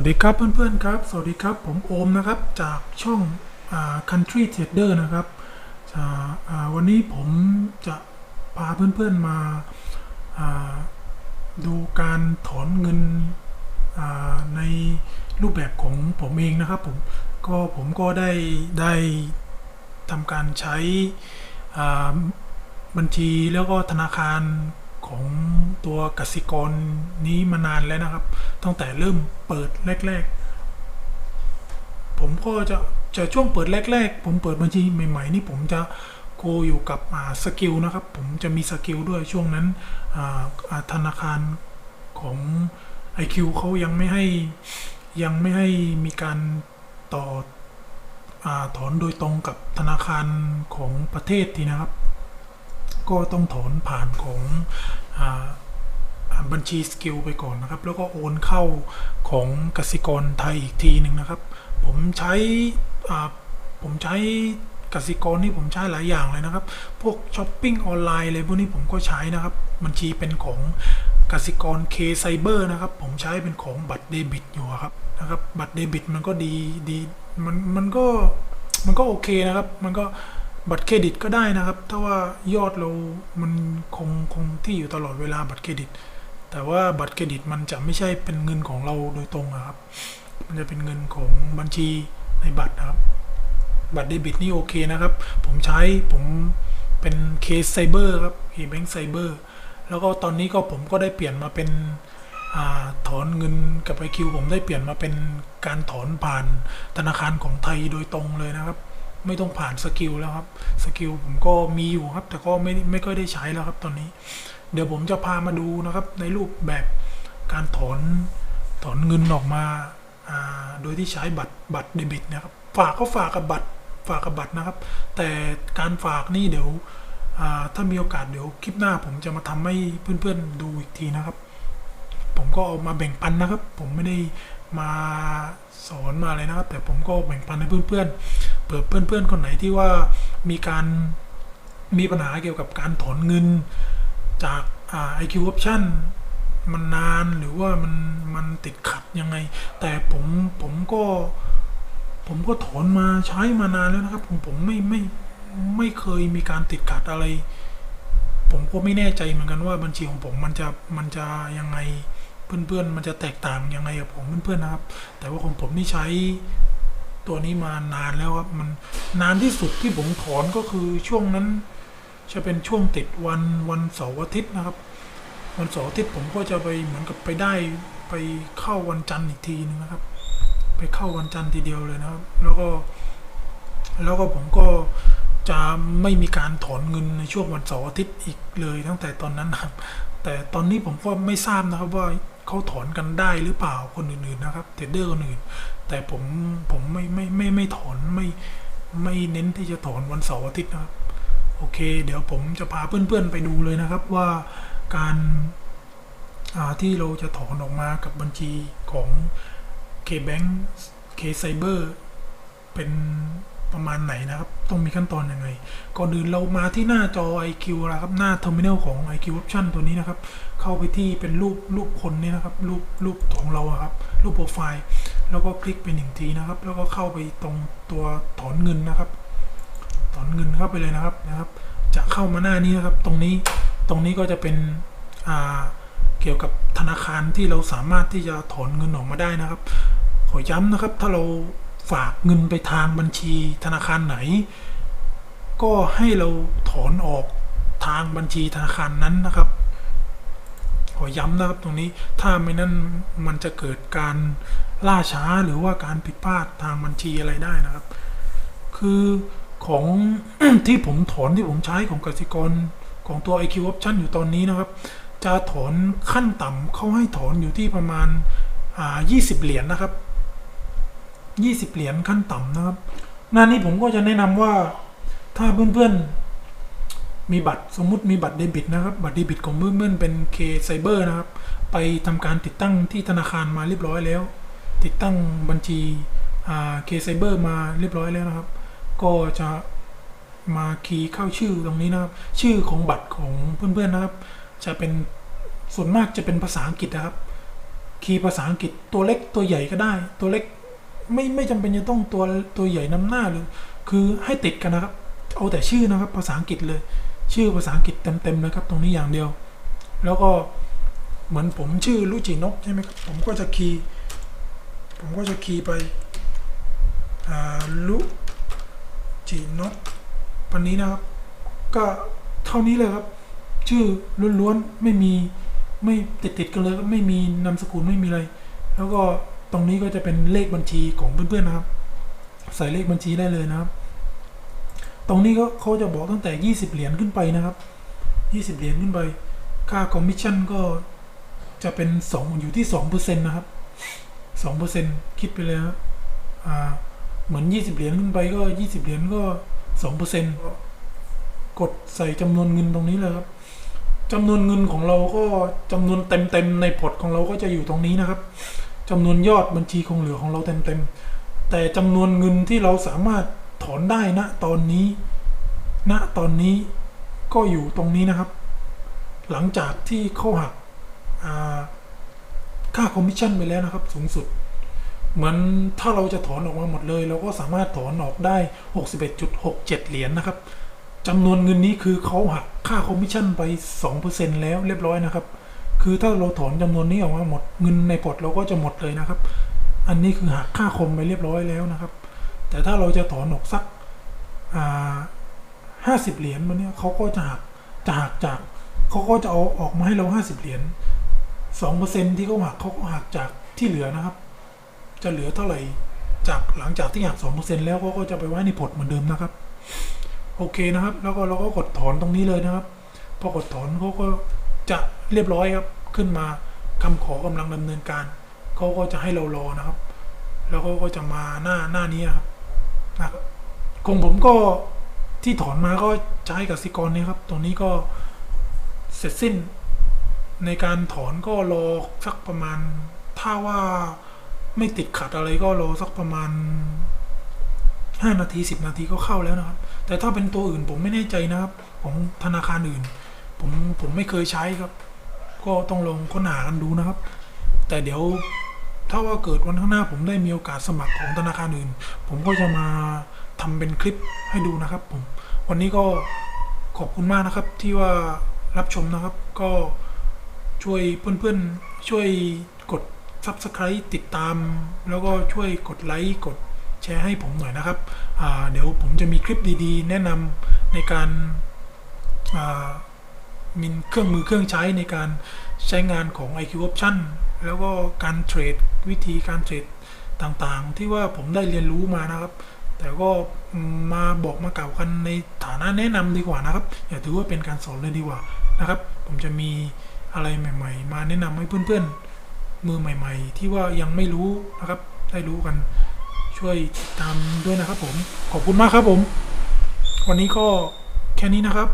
วัสดีครับเพื่อนๆครับ สวัสดีครับผมโอมนะครับจากช่อง Country Trader นะครับวันนี้ผมจะพาเพื่อนๆมาาดูการถอนเงินในรูปแบบของผมเองนะครับผมก็ผมก็ได้ได้ทำการใช้บัญชีแล้วก็ธนาคาร ของตัวกสิกรนี้มานานแล้วนะครับ ตั้งแต่เริ่มเปิดแรก ๆ ผมก็จะจะช่วงเปิดแรก ๆ ผมเปิดบัญชีใหม่ ๆ นี่ผมจะโกอยู่กับสกิลนะครับ ผมจะมีสกิลด้วยช่วงนั้นธนาคารของ IQ เขายังไม่ให้ยังไม่ให้มีการต่ออถอนโดยตรงกับธนาคารของประเทศทีนะครับ ก็ต้องถอนผ่านของอบัญชีสกิลไปก่อนนะครับ แล้วก็โอนเข้าของกสิกรไทยอีกทีหนึ่งนะครับ ผมใช้ผมใช้กสิกรนี่ผมใช้หลายอย่างเลยนะครับ พวกช้อปปิ้งออนไลน์อะไรพวกนี้ผมก็ใช้นะครับ บัญชีเป็นของกสิกรเคไซเบอร์นะครับ ผมใช้เป็นของบัตรเดบิตอยู่ครับนะครับ บัตรเดบิตมันก็ดีดีมันมันก็มันก็โอเคนะครับ มันก็ บัตรเครดิตก็ได้นะครับ ถ้าว่ายอดเรา มันคงคงที่อยู่ตลอดเวลาบัตรเครดิต แต่ว่าบัตรเครดิตมันจะไม่ใช่เป็นเงินของเราโดยตรงอะครับ มันจะเป็นเงินของบัญชีในบัตรนะครับ บัตรเดบิตนี่โอเคนะครับ ผมใช้ผมเป็นเคสไซเบอร์ครับเคแบงค์ไซเบอร์แล้วก็ตอนนี้ก็ผมก็ได้เปลี่ยนมาเป็นอถอนเงินกับไอคิวผมได้เปลี่ยนมาเป็นการถอนผ่านธนาคารของไทยโดยตรงเลยนะครับ ไม่ต้องผ่านสกิลแล้วครับสกิลผมก็มีอยู่ครับ แต่ก็ไม่ไม่ค่อยได้ใช้แล้วครับตอนนี้ เดี๋ยวผมจะพามาดูนะครับ ในรูปแบบการถอนถอนเงินออกมาโดยที่ใช้บัตรบัตรเดบิตนะครับ ฝากก็ฝากกับบัตรฝากกับบัตรนะครับ แต่การฝากนี่เดี๋ยวถ้ามีโอกาสเดี๋ยวคลิปหน้าผมจะมาทำให้เพื่อนๆดูอีกทีนะครับ ผมก็เอามาแบ่งปันนะครับ ผมไม่ได้ มาสอนมาอะไรนะครับ แต่ผมก็แบ่งปันให้เพื่อนๆเผื่อเพื่อนๆคนไหนที่ว่ามีการมีปัญหาเกี่ยวกับการถอนเงินจากอ่า IQ option มันนานหรือว่ามันมันติดขัดยังไง แต่ผมผมก็ผมก็ถอนมาใช้มานานแล้วนะครับ ผมผมไม่ไม่ไม่เคยมีการติดขัดอะไร ผมก็ไม่แน่ใจเหมือนกันว่าบัญชีของผมมันจะมันจะยังไง เพื่อนๆ มันจะแตกต่างยังไงกับของเพื่อนๆนะครับ แต่ว่าของผมนี่ใช้ตัวนี้มานานแล้วครับมันนานที่สุดที่ผมถอนก็คือช่วงนั้น จะเป็นช่วงติดวันวันเสาร์อาทิตย์นะครับ วันเสาร์อาทิตย์ผมก็จะไปเหมือนกับไปได้ไปเข้าวันจันทร์อีกทีนึงนะครับ ไปเข้าวันจันทร์ทีเดียวเลยนะครับ แล้วก็ แล้วก็ผมก็จะไม่มีการถอนเงินในช่วงวันเสาร์อาทิตย์อีกเลยตั้งแต่ตอนนั้นครับ แต่ตอนนี้ผมก็ไม่ทราบนะครับว่า เขาถอนกันได้หรือเปล่าคนอื่นๆนะครับเทรดเดอร์คนอื่น แต่ผมผมไม่ไม่ไม่ไม่ถอนไม่ไม่เน้นที่จะถอนวันเสาร์อาทิตย์นะครับ โอเค เดี๋ยวผมจะพาเพื่อนๆไปดูเลยนะครับว่าการที่เราจะถอนออกมากับบัญชีของ K-Bank K-Cyber เป็นประมาณไหนนะครับ ต้องมีขั้นตอนยังไง ก่อนอื่นเรามาที่หน้าจอ IQ นะครับหน้า Terminal ของ IQ Option ตัวนี้นะครับ เข้าไปที่เป็นรูปรูปคนนี่นะครับ รูปรูปของเราครับ รูปโปรไฟล์ แล้วก็คลิกไปหนึ่งทีนะครับ แล้วก็เข้าไปตรงตัวถอนเงินนะครับ ถอนเงินเข้าไปเลยนะครับนะครับ จะเข้ามาหน้านี้นะครับ ตรงนี้ตรงนี้ก็จะเป็นอ่าเกี่ยวกับธนาคารที่เราสามารถที่จะถอนเงินออกมาได้นะครับ ขอย้ำนะครับ ถ้าเรา ฝากเงินไปทางบัญชีธนาคารไหน ก็ให้เราถอนออกทางบัญชีธนาคารนั้นนะครับ ขอย้ำนะครับตรงนี้ถ้าไม่นั้นมันจะเกิดการล่าช้าหรือว่าการผิดพลาดทางบัญชีอะไรได้นะครับ คือของที่ผมถอนที่ผมใช้ของกสิกรของตัว IQ Option อยู่ตอนนี้นะครับ จะถอนขั้นต่ำเขาให้ถอนอยู่ที่ประมาณ 20 เหรียญนะครับ 20 เหรียญขั้นต่ำนะครับหน้านี้ผมก็จะแนะนำว่าถ้าเพื่อนๆ มีบัตรสมมุติมีบัตรเดบิตนะครับ บัตรเดบิตของเพื่อนๆเป็น K Cyber นะครับ ไปทำการติดตั้งที่ธนาคารมาเรียบร้อยแล้ว ติดตั้งบัญชีอ่า K Cyber มาเรียบร้อยแล้วนะครับ ก็จะมาคีย์เข้าชื่อตรงนี้นะครับ ชื่อของบัตรของเพื่อนๆนะครับ จะเป็นส่วนมากจะเป็นภาษาอังกฤษนะครับ คีย์ภาษาอังกฤษตัวเล็กตัวใหญ่ก็ได้ ตัวเล็ก ไม่ไม่จำเป็นจะต้องตัวตัวใหญ่นำหน้าเลยคือให้ติดกันนะครับ เอาแต่ชื่อนะครับ ภาษาอังกฤษเลย ชื่อภาษาอังกฤษเต็มๆเลยครับ ตรงนี้อย่างเดียว แล้วก็เหมือนผมชื่อลุจินกใช่ไหมครับ ผมก็จะคีย์ผมก็จะคีย์ไปอ่าลุจินกปันนี้นะครับ ก็เท่านี้เลยครับ ชื่อล้วนๆไม่มีไม่ติดติดๆกันเลยไม่มีนามสกุลไม่มีอะไร แล้วก็ ตรงนี้ก็จะเป็นเลขบัญชีของเพื่อนๆนะครับ ใส่เลขบัญชีได้เลยนะครับ ตรงนี้ก็เขาจะบอกตั้งแต่ 20 เหรียญขึ้นไปนะครับ 20 เหรียญขึ้นไป ค่าคอมมิชชั่นก็จะเป็น 2 อยู่ที่2%นะครับ2%คิดไปเลยครับอ่าเหมือน 20 เหรียญขึ้นไปก็ 20 เหรียญก็ 2%กดใส่จำนวนเงินตรงนี้เลยครับจำนวนเงินของเราก็จำนวนเต็มๆในพอร์ตของเราก็จะอยู่ตรงนี้นะครับ จำนวนยอดบัญชีคงเหลือของเราเต็มๆ แต่จำนวนเงินที่เราสามารถถอนได้ณตอนนี้ณตอนนี้ก็อยู่ตรงนี้นะครับ หลังจากที่เขาหักค่าคอมมิชชั่นไปแล้วนะครับ สูงสุด เหมือนถ้าเราจะถอนออกมาหมดเลย เราก็สามารถถอนออกได้ 61.67 เหรียญนะครับจำนวนเงินนี้คือเขาหักค่าคอมมิชชั่นไป 2%แล้วเรียบร้อยนะครับ คือถ้าเราถอนจำนวนนี้ออกมาหมดเงินในพอร์ตเราก็จะหมดเลยนะครับ อันนี้คือหักค่าคมไปเรียบร้อยแล้วนะครับ แต่ถ้าเราจะถอนออกสักห้าสิบเหรียญมันเนี้ยเขาก็จะหักจะหักจากเขาก็จะเอาออกมาให้เราห้าสิบเหรียญสองเปอร์เซ็นที่เขาหักเขาก็หักจากที่เหลือนะครับ จะเหลือเท่าไหร่จากหลังจากที่หักสองเปอร์เซ็นแล้วเขาก็จะไปไว้ในพอร์ตเหมือนเดิมนะครับโอเคนะครับ แล้วก็เราก็กดถอนตรงนี้เลยนะครับ พอกดถอนเขาก็ จะเรียบร้อยครับขึ้นมาคำขอกำลังดำเนินการเขาก็จะให้เรารอนะครับ แล้วเขาก็จะมาหน้าหน้านี้นะครับนะครับของผมก็ที่ถอนมาก็ใช้กับสิกรนี้ครับ ตรงนี้ก็เสร็จสิ้น ในการถอนก็รอสักประมาณ ถ้าว่าไม่ติดขัดอะไรก็รอสักประมาณห้านาทีสิบนาทีก็เข้าแล้วนะครับ แต่ถ้าเป็นตัวอื่นผมไม่แน่ใจนะครับ ของธนาคารอื่น ผมผมไม่เคยใช้ครับ ก็ต้องลองค้นหากันดูนะครับ แต่เดี๋ยวถ้าว่าเกิดวันข้างหน้าผมได้มีโอกาสสมัครของธนาคารอื่น ผมก็จะมาทำเป็นคลิปให้ดูนะครับผม วันนี้ก็ขอบคุณมากนะครับที่ว่ารับชมนะครับ ก็ช่วยเพื่อนๆช่วยกด Subscribe ติดตาม แล้วก็ช่วยกดไลค์กดแชร์ให้ผมหน่อยนะครับ เดี๋ยวผมจะมีคลิปดีๆ แนะนำในการอ่า มีเครื่องมือเครื่องใช้ในการใช้งานของ IQ Option แล้วก็การเทรดวิธีการเทรดต่างๆ ที่ว่าผมได้เรียนรู้มานะครับ แต่ก็มาบอกมากล่าวกันในฐานะแนะนำดีกว่านะครับ อย่าถือว่าเป็นการสอนเลยดีกว่านะครับ ผมจะมีอะไรใหม่ ๆ มาแนะนำให้เพื่อนๆ มือใหม่ ๆ ที่ว่ายังไม่รู้นะครับ ได้รู้กันช่วยติดตามด้วยนะครับผม ขอบคุณมากครับผม วันนี้ก็แค่นี้นะครับ